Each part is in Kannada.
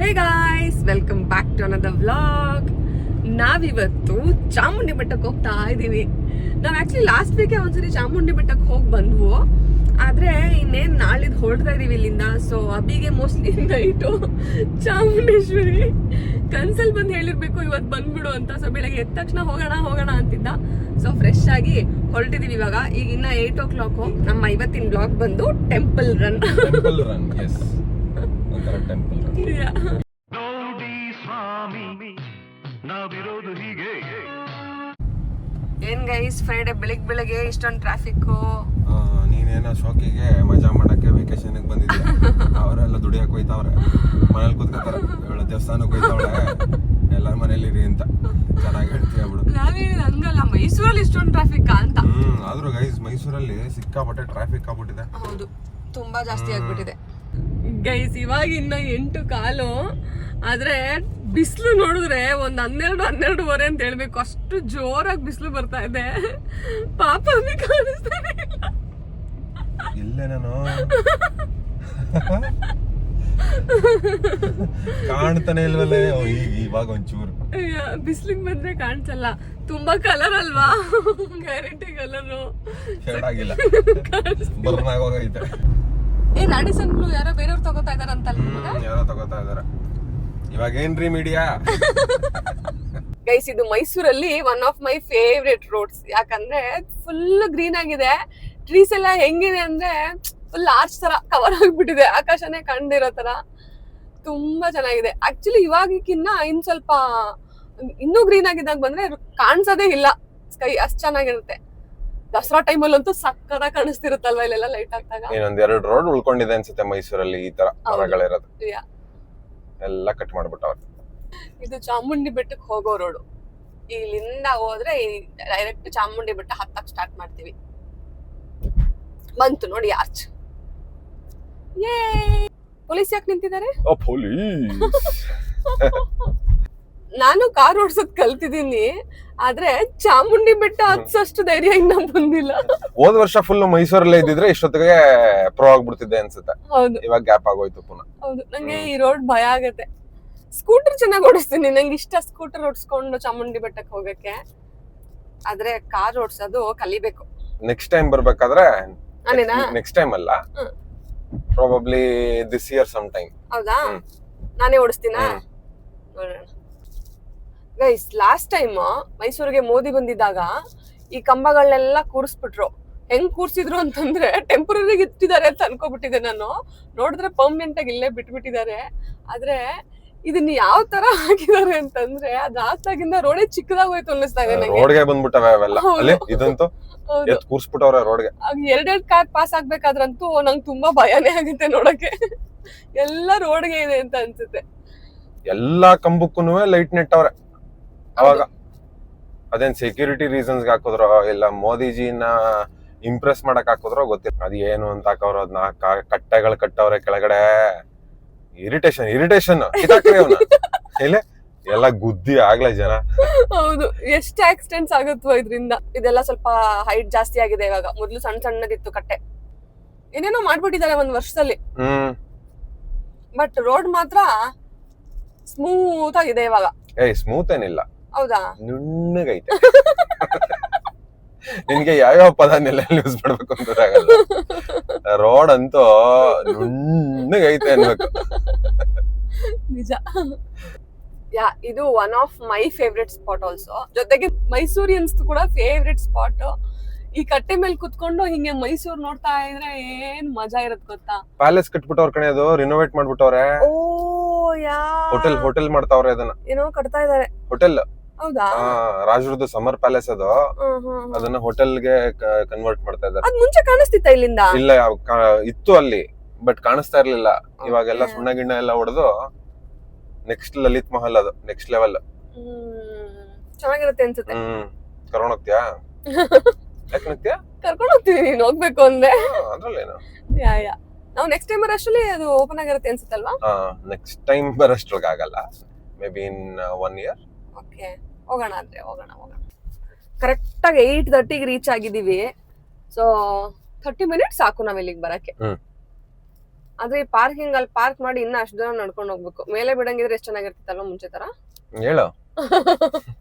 Hey guys welcome back to another vlog ನಾವಿವತ್ತು ಚಾಮುಂಡಿ ಬೆಟ್ಟಕ್ಕೆ ಹೋಗ್ತಾ ಇದ್ದೀವಿ. ನಾವು ಆ್ಯಕ್ಚುಲಿ ಲಾಸ್ಟ್ ವೀಕೆ ಒಂದ್ಸರಿ ಚಾಮುಂಡಿ ಬೆಟ್ಟಕ್ಕೆ ಹೋಗಿ ಬಂದ್ವು. ಆದರೆ ಇನ್ನೇನು ನಾಳಿದ್ ಹೊರಡ್ತಾ ಇದೀವಿ ಇಲ್ಲಿಂದ. ಸೊ ಅಬಿಗೆ ಮೋಸ್ಟ್ಲಿ ನೈಟು ಚಾಮುಂಡೇಶ್ವರಿ. ಕನ್ಸಲ್ಲಿ ಬಂದು ಹೇಳಿರ್ಬೇಕು ಇವತ್ತು ಬಂದ್ಬಿಡು ಅಂತ. ಸೊ ಬೆಳಗ್ಗೆ ಎದ್ದ ತಕ್ಷಣ ಹೋಗೋಣ ಹೋಗೋಣ ಅಂತಿದ್ದ. ಸೊ ಫ್ರೆಶ್ ಆಗಿ ಹೊರಟಿದೀವಿ ಇವಾಗ. ಈಗ ಇನ್ನ ಏಟ್ ಓ ಕ್ಲಾಕು ನಮ್ಮ ಇವತ್ತಿನ ಬ್ಲಾಗ್ ಬಂದು ಟೆಂಪಲ್ ರನ್ ಟೆಂಪಲ್ ನೋಡಿ ಸ್ವಾಮಿ ನಾವಿರೋದು ಹೀಗೆ ಏನ್ ಗೈಸ್ ಫ್ರೈಡೇ ಬೆಳಿಗ್ ಬೆಳಗ್ಗೆ ಇಷ್ಟೊಂದು ಟ್ರಾಫಿಕ್ಕು ನೀನೇನೋ ಶಾಕಿಗೆ ಮಜಾ ಮಾಡಕ್ಕೆ ವೆಕೇಶನ್ ಬಂದಿದ್ದೆ ಅವರೆಲ್ಲ ದುಡಿಯಕ್ಕೆ ಹೋಯ್ತಾವ್ರೆ. ಮನೇಲಿ ಕೂತ್ಕೋತಾರೆ. ದೇವಸ್ಥಾನಕ್ಕೆ ಹೋಯ್ತಾವಳೆ. ಎಲ್ಲರ ಮನೇಲಿ ಇರಿ ಅಂತ. ಚೆನ್ನಾಗಿ ಹೇಳ್ತೀಯ ಬಿಡು. ಹಂಗಲ್ಲ. ಮೈಸೂರಲ್ಲಿ ಇಷ್ಟೊಂದು ಟ್ರಾಫಿಕ್ ಅಂತ. ಹ್ಮ್ ಆದ್ರೂ ಗೈಸ್ ಮೈಸೂರಲ್ಲಿ ಸಿಕ್ಕಾಪಟ್ಟೆ ಟ್ರಾಫಿಕ್ ಆಗ್ಬಿಟ್ಟಿದೆ. ಹೌದು. ತುಂಬಾ ಜಾಸ್ತಿ ಆಗ್ಬಿಟ್ಟಿದೆ. ಗೈಸ್ ಇವಾಗ ಇನ್ನ ಎಂಟು ಕಾಲು. ಆದ್ರೆ ಬಿಸಿಲು ನೋಡಿದ್ರೆ ಒಂದ್ ಹನ್ನೆರಡು ಹನ್ನೆರಡುವರೆ ಅಂತ ಹೇಳ್ಬೇಕು. ಅಷ್ಟು ಜೋರಾಗಿ ಬಿಸಿಲು ಬರ್ತಾ ಇದೆ. ಪಾಪ ಕಾಣಿಸ್ತಾನೆ ಇಲ್ಲ. ನಾನು. ಕಾಣ್ತಾನೆ ಇಲ್ವಲ್ಲೇ? ಇವಾಗ ಒಂಚೂರು. ಬಿಸ್ಲಿಂಗ್ ಬಂದ್ರೆ ಕಾಣ್ಸಲ್ಲ. ತುಂಬಾ ಕಲರ್ ಅಲ್ವಾ? ಗ್ಯಾರಂಟಿ ಕಲರು ಆಗಿಲ್ಲ. ಬರ್ನ್ ಆಗೋಗೈತೆ. ಏ ರಾಡಿಸನ್ ಬ್ಲೂ ಯಾರೋ ಬೇರೆಯವ್ರು ತಗೋತಾ ಇದಾರಂತಲ್ಲ ಹ್ಮ್ ಯಾರೋ ತಗೋತಾ ಇದಾರೆ. ಇವಾಗ ಏನ್ರಿ ಮೀಡಿಯಾ ಗೈಸ್ ಇದು ಮೈಸೂರಲ್ಲಿ one of my favourite roads ಯಾಕಂದ್ರೆ ಫುಲ್ ಗ್ರೀನ್ ಆಗಿದೆ. ಟ್ರೀಸ್ ಎಲ್ಲ ಹೆಂಗಿದೆ ಅಂದ್ರೆ ಫುಲ್ ಆರ್ಚ್ ತರ ಕವರ್ ಆಗ್ಬಿಟ್ಟಿದೆ. ಆಕಾಶನೇ ಕಂಡಿರೋ ತರ. ತುಂಬಾ ಚೆನ್ನಾಗಿದೆ. ಆಕ್ಚುಲಿ ಇವಾಗಿಕ್ಕಿನ್ನ ಇನ್ ಸ್ವಲ್ಪ ಇನ್ನೂ ಗ್ರೀನ್ ಆಗಿದ್ದಾಗ ಬಂದ್ರೆ ಕಾಣಿಸೋದೇ ಇಲ್ಲ. ಸ್ಕೈ ಅಷ್ಟು ಚೆನ್ನಾಗಿರುತ್ತೆ. ದಸರಾ ಟೈಮಲ್ಲಂತೂ ಸಕ್ಕದ ಕಾಣಿಸ್ತಿರುತ್ತಲ್ವಾ ಇಲ್ಲೆಲ್ಲ ಲೈಟ್ ಆಗ್ತಾಗ ಇನ್ನೊಂದ್ ಎರಡು ರೋಡ್ ಉಳ್ಕೊಂಡಿದೆ ಅನ್ಸುತ್ತೆ ಮೈಸೂರಲ್ಲಿ ಈ ತರ ಹೌದು. ಮರಗಳಿರೋದು. Yeah. ಎಲ್ಲ ಕಟ್ ಮಾಡ್ಬಿಟ್ಟವ್ರೆ. ಇದು ಚಾಮುಂಡಿ ಬೆಟ್ಟಕ್ಕೆ ಹೋಗೋ ರೋಡು ಇಲ್ಲಿಂದ ಹೋದ್ರೆ ಡೈರೆಕ್ಟ್ ಚಾಮುಂಡಿ ಬೆಟ್ಟ ಹತ್ತಕ್ ಸ್ಟಾರ್ಟ್ ಮಾಡ್ತೀವಿ. ಬಂತು ನೋಡಿ ಆರ್ಚ್ ಯೇ ಪೊಲೀಸ್ ಯಾಕೆ ನಿಂತಿದ್ದಾರೆ? ಓ ಪೊಲೀಸ್. ನಾನು ಕಾರ್ ಓಡ್ಸೋದ್ ಕಲ್ತಿದ್ದೀನಿ ಆದ್ರೆ ಚಾಮುಂಡಿ ಬೆಟ್ಟ ಹತ್ಸಷ್ಟು ಧೈರ್ಯ ಇನ್ನ ಬಂದಿಲ್ಲ. ಹೋದ ವರ್ಷ ಫುಲ್ ಮೈಸೂರಲ್ಲೇ ಇದ್ದಿದ್ರೆ ಇಷ್ಟೊತ್ತಿಗೆ ಪ್ರೋ ಆಗ್ಬಿಡ್ತಿದ್ದೆ ಅನ್ಸುತ್ತೆ. ಹೌದು. ಇವಾಗ ಗ್ಯಾಪ್ ಆಗೋಯ್ತು ಪುನಃ. ಹೌದು ನಂಗೆ ಈ ರೋಡ್ ಭಯ ಆಗತ್ತೆ. ಸ್ಕೂಟರ್ ಚೆನ್ನಾಗಿ ಓಡಿಸ್ತೀನಿ ನಂಗೆ ಇಷ್ಟ ಸ್ಕೂಟರ್ ಓಡಿಸ್ಕೊಂಡು ಚಾಮುಂಡಿ ಬೆಟ್ಟಕ್ಕೆ ಹೋಗಕ್ಕೆ. ಆದ್ರೆ ಕಾರ್ ಓಡಿಸೋದು ಕಲಿಬೇಕು. ನೆಕ್ಸ್ಟ್ ಟೈಮ್ ಬರ್ಬೇಕಾದ್ರೆ ನೆಕ್ಸ್ಟ್ ಟೈಮ್ ಅಲ್ಲ. ಹ್ಮ್. Probably this year some time ಹೌದಾ. ನಾನೇ ಓಡಿಸ್ತೀನಾ. ನೋಡೋಣ. ಗೈಸ್ ಲಾಸ್ಟ್ ಟೈಮ್ ಮೈಸೂರಿಗೆ ಮೋದಿ ಬಂದಿದ್ದಾಗ ಈ ಕಂಬಗಳನ್ನೆಲ್ಲ ಕೂರಿಸ್ಬಿಟ್ರು. ಹೆಂಗ್ ಕೂರ್ಸಿದ್ರು ಅಂತಂದ್ರೆ ಟೆಂಪರರಿಗೆ ಇಟ್ಟಿದ್ದಾರೆ ಅಂತ ಅನ್ಕೋಬಿಟ್ಟಿದೆ ನಾನು. ನೋಡಿದ್ರೆ ಪರ್ಮನೆಂಟ್ ಆಗಿ ಇಲ್ಲೇ ಬಿಟ್ಬಿಟ್ಟಿದ್ದಾರೆ. ಆದ್ರೆ ಇದನ್ನ ಯಾವ ತರ ಹಾಕಿದ್ದಾರೆ ಅಂತಂದ್ರೆ ಅದ್ ಹಾಕ್ದಾಗಿಂದ ರೋಡೇ ಚಿಕ್ಕದಾಗೋಯ್ತು ಅನ್ನಿಸ್ತಾ ಇದೆ ರೋಡ್ಗೆ ಬಂದ್ಬಿಟ್ಟವೆ ಅವೆಲ್ಲ. ಇದಂತೂ ಕೂರ್ಸ್ಬಿಟ್ಟವ್ರೆ ರೋಡ್ಗೆ. ಆಗ ಎರಡೆರಡ್ ಕಾರ್ ಪಾಸ್ ಆಗ್ಬೇಕಾದ್ರಂತೂ ನಂಗೆ ತುಂಬಾ ಭಯನೇ ಆಗುತ್ತೆ ನೋಡಕ್ಕೆ ಎಲ್ಲ ರೋಡ್ಗೆ ಇದೆ ಅಂತ ಅನ್ಸುತ್ತೆ. ಎಲ್ಲಾ ಕಂಬಕ್ಕೂ ಲೈಟ್ ನೆಟ್ಟವ್ರೆ. ಅವಾಗ ಅದೇನ್ ಸೆಕ್ಯೂರಿಟಿ ರೀಸನ್ಸ್ ಹಾಕಿದ್ರೋ ಇಲ್ಲ ಮೋದಿಜಿನ ಇಂಪ್ರೆಸ್ ಮಾಡಕ್ ಹಾಕಿದ್ರೋ ಗೊತ್ತಿಲ್ಲ. ಅದ್ ಏನು ಅಂತ ಹಾಕವ್ರು ಅದನ್ನ ಕಟ್ಟೆಗಳು ಕಟ್ಟವ್ರೆ ಕೆಳಗಡೆ. ಇರಿಟೇಷನ್ ಇರಿಟೇಷನ್ ಕಿತಾಕ್ರಿ ಅವ್ನ. ಇಲ್ಲಿ ಎಲ್ಲ ಗುದ್ದಿ ಆಗ್ಲೇ ಜನ. ಹೌದು. ಎಷ್ಟು ಆಕ್ಸಿಡೆಂಟ್ಸ್ ಆಗುತ್ತೋ ಇದರಿಂದ. ಇದೆಲ್ಲ ಸ್ವಲ್ಪ ಹೈಟ್ ಜಾಸ್ತಿ ಆಗಿದೆ ಇವಾಗ. ಮೊದ್ಲು ಸಣ್ಣ ಸಣ್ಣದಿತ್ತು ಕಟ್ಟೆ. ಏನೇನೋ ಮಾಡ್ಬಿಟ್ಟಿದ್ದಾರೆ ಒಂದ್ ವರ್ಷದಲ್ಲಿ. ಹ್ಮ್. ಬಟ್ ರೋಡ್ ಮಾತ್ರ ಸ್ಮೂತ್ ಆಗಿದೆ ಇವಾಗ. ಏಯ್ ಸ್ಮೂತ್ ಏನಿಲ್ಲ. ಹೌದಾ? ನುಣ್ಣಗೈತೆ. ನಿನ್ಗೆ ಯಾವ್ಯಾವ ಪದನೆಲ್ಲ ಯೂಸ್ ಮಾಡ್ಬೇಕು ಅಂತ ಗೊತ್ತಾಗಲ್ಲ ರೋಡ್ ಅಂತೂ ನುಣ್ಣಗೈತೆ ಅನ್ಬೇಕು. ನಿಜ. ಯಾ ಇದು one of my favourite spot also ಜೊತೆಗೆ ಮೈಸೂರಿಯನ್ಸ್ ಕೂಡ ಫೇವ್ರೆಟ್ ಸ್ಪಾಟ್ ಈ ಕಟ್ಟೆ ಮೇಲೆ ಕುತ್ಕೊಂಡು ಹಿಂಗೆ ಮೈಸೂರ್ ನೋಡ್ತಾ ಇದ್ರೆ ಏನ್ ಮಜಾ ಇರತ್ ಗೊತ್ತಾ? ಪ್ಯಾಲೇಸ್ ಕಟ್ಬಿಟ್ಟವ್ರ ಕಣೆ ಅದು ರಿನೋವೇಟ್ ಮಾಡ್ಬಿಟ್ಟವ್ರೆ. Oh yeah. ಹೋಟೆಲ್ ಹೋಟೆಲ್ ಮಾಡ್ತಾವ್ರೆ ಅದನ್ನ. ಏನೋ ಕಟ್ತಾ ಇದಾರೆ. ಹೋಟೆಲ್ ಹೌದಾ? ರಾಜರದ್ದು ಸಮರ್ ಪ್ಯಾಲೇಸ್ ಅದು. ಅದನ್ನ ಹೋಟೆಲ್ಗೆ ಅದನ್ನ ಹೋಟೆಲ್ಗೆ ಕನ್ವರ್ಟ್ ಮಾಡ್ತಾ ಇದ್ದಾರೆ. ಅದ್ ಮುಂಚೆ ಕಾಣಿಸ್ತಿತ್ತ ಇಲ್ಲಿಂದ? ಇಲ್ಲ ಇತ್ತು ಅಲ್ಲಿ ಬಟ್ ಕಾಣಿಸ್ತಾ ಇರ್ಲಿಲ್ಲ. ಇವಾಗೆಲ್ಲ. ಸುಣ್ಣ ಗಿಣ್ಣ ಎಲ್ಲ ಹೊಡೆದು ನೆಕ್ಸ್ಟ್ ಲಲಿತ್ ಮಹಲ್ ಅದು ನೆಕ್ಸ್ಟ್ ಲೆವೆಲ್ ಚೆನ್ನಾಗಿರುತ್ತೆ ಅನ್ಸುತ್ತೆ. ಹ್ಮ್ ಕರ್ಕೊಂಡ್ ಹೋಗ್ತೀಯಾ? ಯಾಕೆ ಹೋಗ್ತೀಯಾ? ಕರ್ಕೊಂಡು ಹೋಗ್ತೀನಿ ನೀನ್ ಹೋಗ್ಬೇಕು ಅಂದೆ. ಅದ್ರಲ್ಲೇನು? ಯಾ ಯಾ. ನಾವು ನೆಕ್ಸ್ಟ್ ಟೈಮ್ ಬರೋಷ್ಟರಲ್ಲಿ ಅದು ಓಪನ್ ಆಗಿರುತ್ತೆ ಅನ್ಸುತ್ತಲ್ವಾ? ನೆಕ್ಸ್ಟ್ ಟೈಮ್ ಬರೋಷ್ಟ್ರೊಳಗೆ ಆಗಲ್ಲ maybe in one year okay ಹೋಗೋಣ ಅಂದ್ರೆ ಹೋಗೋಣ ಹೋಗೋಣ. ಕರೆಕ್ಟಾಗಿ ಏಯ್ಟ್ ತರ್ಟಿಗೆ ರೀಚ್ ಆಗಿದ್ದೀವಿ. ಸೊ ಥರ್ಟಿ ಮಿನಿಟ್ಸ್ ಸಾಕು ನಾವ್ ಇಲ್ಲಿಗೆ ಬರಕ್ಕೆ. ಆದ್ರೆ ಈ ಪಾರ್ಕಿಂಗ್ ಅಲ್ಲಿ ಪಾರ್ಕ್ ಮಾಡಿ ಇನ್ನ ಅಷ್ಟು ದೂರ ನಡ್ಕೊಂಡು ಹೋಗ್ಬೇಕು. ಮೇಲೆ ಬಿಡಂಗಿದ್ರೆ ಎಷ್ಟು ಚೆನ್ನಾಗಿರ್ತಿತ್ತಲ್ವ ಮುಂಚೆ ತರ? ಹೇಳು.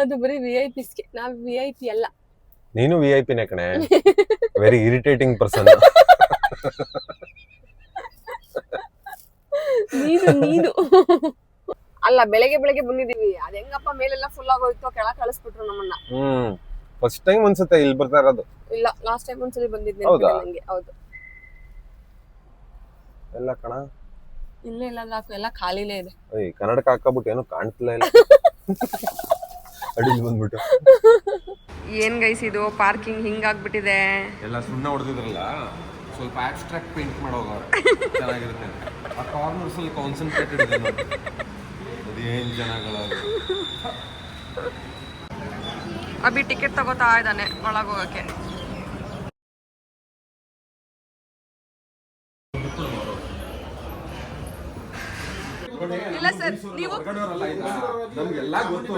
ಅದು ಬರೀ ವಿ ಐ ಪಿಸ್ಗೆ ನಾವ್ ವಿ ಐ ಪಿ ಅಲ್ಲ. ನೀನು ವಿ ಐ ಪಿನೇ ಕಣೆ. ವೆರಿ ಇರಿಟೇಟಿಂಗ್ ಪರ್ಸನ್ ನೀನು ನೀನು. ಅಲ್ಲ ಬೆಳಗ್ಗೆ ಬೆಳಗ್ಗೆ ಬಂದಿದೀವಿ. ಅದ್ ಹೆಂಗಪ್ಪ ಮೇಲೆಲ್ಲ ಫುಲ್ ಆಗೋಯ್ತು ಕೆಳಗ್ ಕಳಿಸ್ಬಿಟ್ರು ನಮ್ಮನ್ನ. ಹ್ಮ್. ಫಸ್ಟ್ ಟೈಮ್ ಅನ್ಸುತ್ತೆ ಇಲ್ಲಿ ಬರ್ತಾ ಇರೋದು. ಇಲ್ಲ ಲಾಸ್ಟ್ ಟೈಮ್ ಒಂದ್ಸಲಿ ಬಂದಿದ್ದೆ ಹೌದಾ? ನಂಗೆ ಹೌದು. ಎಲ್ಲ ಕಣ? ಇಲ್ಲೇ ಇಲ್ಲ ಸಾಕು ಎಲ್ಲ ಖಾಲಿನೇ ಇದೆ. ಏಯ್ ಕನ್ನಡಕ ಹಾಕಬಿಟ್ಟು ಏನು ಕಾಣ್ತಿಲ್ಲ ಇಲ್ಲ. ಅಡಿಲಿ ಬಂದ್ಬಿಟ್ಟು. ಏನ್ ಗೈಸ್ ಇದು? ಪಾರ್ಕಿಂಗ್ ಹಿಂಗಾಗ್ಬಿಟ್ಟಿದೆ ಎಲ್ಲ ಸುಣ್ಣ ಹೊಡೆದಿದ್ರಲ್ಲ ಸ್ವಲ್ಪ ಆಬ್ಸ್ಟ್ರಾಕ್ಟ್ ಪೇಂಟ್ ಮಾಡೋಗವ್ರೆ ಚೆನ್ನಾಗಿರುತ್ತೆ. ಆ ಕಾರ್ನರ್ಸ್ ಅಲ್ಲಿ ಕಾನ್ಸಂಟ್ರೇಟೆಡ್ ಇದೆ ನೋಡಿ. ಅದೇನ್ ಜನಗಳ ಅಭಿ ಟಿಕೆಟ್ ತಗೋತಾ ಇದ್ದಾನೆ ಒಳಗ್ ಇಲ್ಲ ಸರ್ ನೀವು ನಮ್ಗೆಲ್ಲ ಗೊತ್ತು.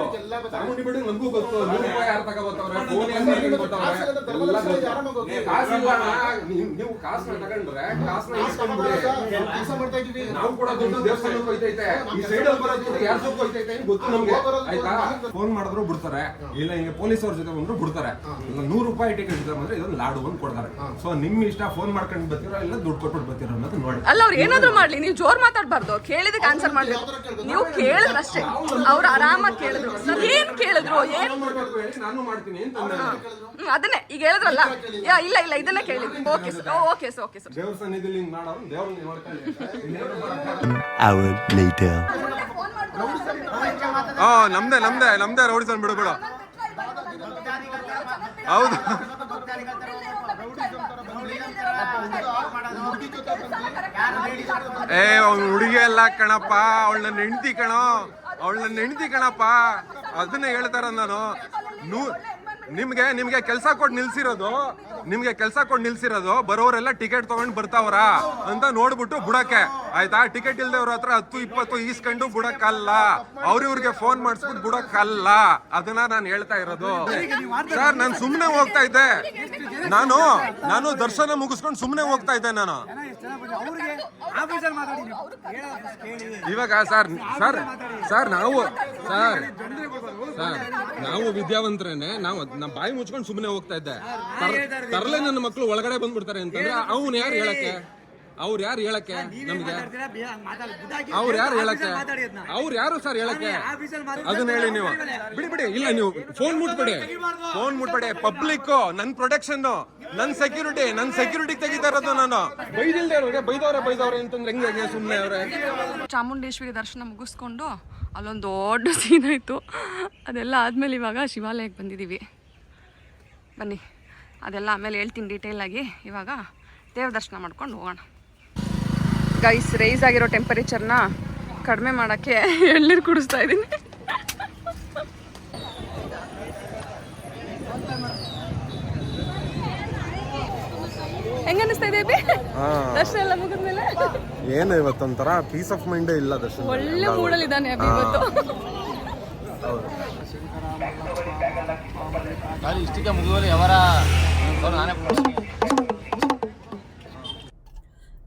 ಚಾಮುಂಡಿ ಬೆಟ್ಟ ನಮಗೂ ಗೊತ್ತು. ನೂರು ರೂಪಾಯಿ ಯಾರು ತಗೋಬತ್ತವ್ರೆ ಫೋನ್ ಹೆಂಗ್ ಮಾಡ್ಕೊಂಡು ಬರ್ತಾವ್ರೆ ಎಲ್ಲ ಗೊತ್ತು. ಏ, ಕಾಸಿಲ್ಲ ಅಣ್ಣ. ನೀವ್- ಕಾಸನ್ನ ತಗೊಂಡ್ರೆ ಕಾಸನ್ನ ಇಸ್ಕೊಂಡ್ಬಿಡಿ ನಾವು ಕೂಡ ದುಡ್ಡು ದೇವಸ್ಥಾನಕ್ಕೆ ಹೋಯ್ತೈತೆ. ಈ ಸೈಡ್ ಅಲ್ಲಿ ಬರೋದು ದುಡ್ಡು ಯಾರ ಜೊತೆ ಹೋಯ್ತೈತೆ ಗೊತ್ತು ನಮ್ಗೆ. ಆಯ್ತಾ? ಫೋನ್ ಮಾಡಿದ್ರು ಬಿಡ್ತಾರೆ. ಇಲ್ಲ ಹಿಂಗೆ ಪೊಲೀಸ್ ಅವ್ರ ಜೊತೆ ಬಂದ್ರು ಬಿಡ್ತಾರೆ. ಇಲ್ಲ ನೂರು ರೂಪಾಯಿ ಟಿಕೆಟ್ ಇದ್ರೆ ಅಂದ್ರೆ ಇದೊಂದು ಲಾಡು ಬಂದು ಕೊಡ್ತಾರೆ. ಸೊ ನಿಮ್ ಇಷ್ಟ ಫೋನ್ ಮಾಡ್ಕೊಂಡು ಬರ್ತೀರಾ ಇಲ್ಲ ದುಡ್ಡು ಕೊಟ್ಬಿಟ್ಟು ಬರ್ತೀರಾ ಅನ್ನೋದು ನೋಡಿ. ಅಲ್ಲ ಅವ್ರು ಏನಾದ್ರು ಮಾಡ್ಲಿ. ನೀವು ಜೋರ್ ಮಾತಾಡ್ಬಾರ್ದು. ಕೇಳಿದಕ್ಕೆ ಆನ್ಸರ್ ಮಾಡ್ಬೇಕು. ನೀವು ಕೇಳಿದ್ರಷ್ಟೇ. ಅವ್ರು ಆರಾಮಾಗಿ ಕೇಳಿದ್ರು. ಏನ್ ಕೇಳಿದ್ರು? ಏನ್. ಅದನ್ನೇ. ಈಗ ಹೇಳಿದ್ರಲ್ಲ. ಯಾ ಇಲ್ಲ ಇಲ್ಲ ಇದನ್ನೇ ಕೇಳಿ okay sir okay sir okay sir ನಮ್ದೇ ನಮ್ದೇ ನಮ್ದೇ ರೌಡಿಸನ್ ಬಿಡು ಬಿಡು. ಹೌದು. ಏ ಅವ್ನ ಹುಡುಗಿ ಎಲ್ಲ ಕಣಪ್ಪ ಅವಳ ನನ್ನ ಹೆಂಡತಿ ಕಣೋ ಅವಳ ನನ್ನ ಹೆಂಡತಿ ಕಣಪ್ಪ ಅದನ್ನೇ ಹೇಳ್ತಾರ ನಾನು ನೂ ನಿಮ್ಗೆ ನಿಮ್ಗೆ ಕೆಲಸ ಕೊಟ್ಟು ನಿಲ್ಸಿರೋದು, ನಿಮ್ಗೆ ಕೆಲಸ ಕೊಟ್ಟು ನಿಲ್ಸಿರೋದು, ಬರೋರೆಲ್ಲ ಟಿಕೆಟ್ ತಗೊಂಡ್ ಬರ್ತಾವ್ರ ಅಂತ ನೋಡ್ಬಿಟ್ಟು ಬುಡಕ್ಕೆ. ಆಯ್ತಾ? ಟಿಕೆಟ್ ಇಲ್ದವ್ರ ಹತ್ರ ಹತ್ತು, ಇಪ್ಪತ್ತು ಈಸ್ಕೊಂಡು ಬುಡಕ್ಕಲ್ಲ. ಅವ್ರಿವ್ರಿಗೆ ಫೋನ್ ಮಾಡಿಸ್ಬಿಟ್ಟು ಬುಡಕ್ಕಲ್ಲ. ಅದನ್ನ ನಾನು ಹೇಳ್ತಾ ಇರೋದು. ಸರ್ ನಾನು ಸುಮ್ಮನೆ ಹೋಗ್ತಾ ಇದ್ದೆ. ನಾನು ನಾನು ದರ್ಶನ ಮುಗಿಸ್ಕೊಂಡು ಸುಮ್ಮನೆ ಹೋಗ್ತಾ ಇದ್ದೆ ನಾನು. ಇವಾಗ ಸರ್ ಸರ್ ಸರ್ ನಾವು ಸರ್ ಸರ್ ನಾವು ವಿದ್ಯಾವಂತರೇನೆ ನಾವು ನಮ್ಮ ಬಾಯಿ ಮುಚ್ಕೊಂಡು ಸುಮ್ಮನೆ ಹೋಗ್ತಾ ಇದ್ದೆ. ತರಲೆ ನನ್ನ ಮಕ್ಕಳು ಒಳಗಡೆ ಬಂದ್ಬಿಡ್ತಾರೆ ಅಂತಂದ್ರೆ ಅವನು ಯಾರು ಹೇಳಕ್ಕೆ? ಅವ್ರು ಯಾರು ಹೇಳಕ್ಕೆ ನಮ್ಗೆ? ಅವ್ರು ಯಾರು ಹೇಳಕ್ಕೆ? ಅವ್ರು ಯಾರು ಸರ್ ಹೇಳಕ್ಕೆ? ಅದನ್ನ ಹೇಳಿ ನೀವು. ಬಿಡಿ ಬಿಡಿ. ಇಲ್ಲ ನೀವು ಫೋನ್ ಮುಟ್ಬೇಡಿ. ಫೋನ್ ಮುಟ್ಬೇಡಿ. ಪಬ್ಲಿಕ್ ನನ್ ಪ್ರೊಟೆಕ್ಷನ್ ನನ್ ಸೆಕ್ಯೂರಿಟಿ ನನ್ ಸೆಕ್ಯೂರಿಟಿ ತೆಗಿತಾ ಇರೋದು ನಾನು. ಬೈದಿಲ್ದೆ ಅವ್ರಿಗೆ ಬೈದವ್ರೆ ಬೈದವ್ರೆ ಅಂತಂದ್ರೆ ಹೆಂಗೆ ಸುಮ್ಮನೆ ಅವ್ರೆ? ಚಾಮುಂಡೇಶ್ವರಿ ದರ್ಶನ ಮುಗಿಸ್ಕೊಂಡು ಅಲ್ಲೊಂದು ದೊಡ್ಡ ಸೀನ್ ಆಯಿತು. ಅದೆಲ್ಲ ಆದಮೇಲೆ ಇವಾಗ ಶಿವಾಲಯಕ್ಕೆ ಬಂದಿದ್ದೀವಿ ಬನ್ನಿ. ಅದೆಲ್ಲ ಆಮೇಲೆ ಹೇಳ್ತೀನಿ ಡೀಟೇಲ್ ಆಗಿ. ಇವಾಗ ದೇವ್ರ ದರ್ಶನ ಮಾಡ್ಕೊಂಡು ಹೋಗೋಣ. ಗೈಸ್ ರೈಸ್ ಆಗಿರೋ ಟೆಂಪರೇಚರ್ನ ಕಡಿಮೆ ಮಾಡೋಕ್ಕೆ ಎಳ್ನೀರು ಕುಡಿಸ್ತಾ ಇದ್ದೀನಿ ಹೆಂಗ ಅನಿಸ್ತಾ ಇದೆ ಅಭಿ? ದರ್ಶನ ಎಲ್ಲ ಮುಗಿದ್ಮೇಲೆ? ಏನು ಇವತ್ತೊಂಥರ ಪೀಸ್ ಆಫ್ ಮೈಂಡೇ ಇಲ್ಲ ದರ್ಶನ. ಒಳ್ಳೆ ಮೂಡಲ್ಲಿ ಇದ್ದಾನೆ ಅಭಿ ಇವತ್ತು. ಇಷ್ಟಕ್ಕೆ ಮುಗಿಯುವಲ್ಲಿ ಯಾವಾರ ನಾನೇ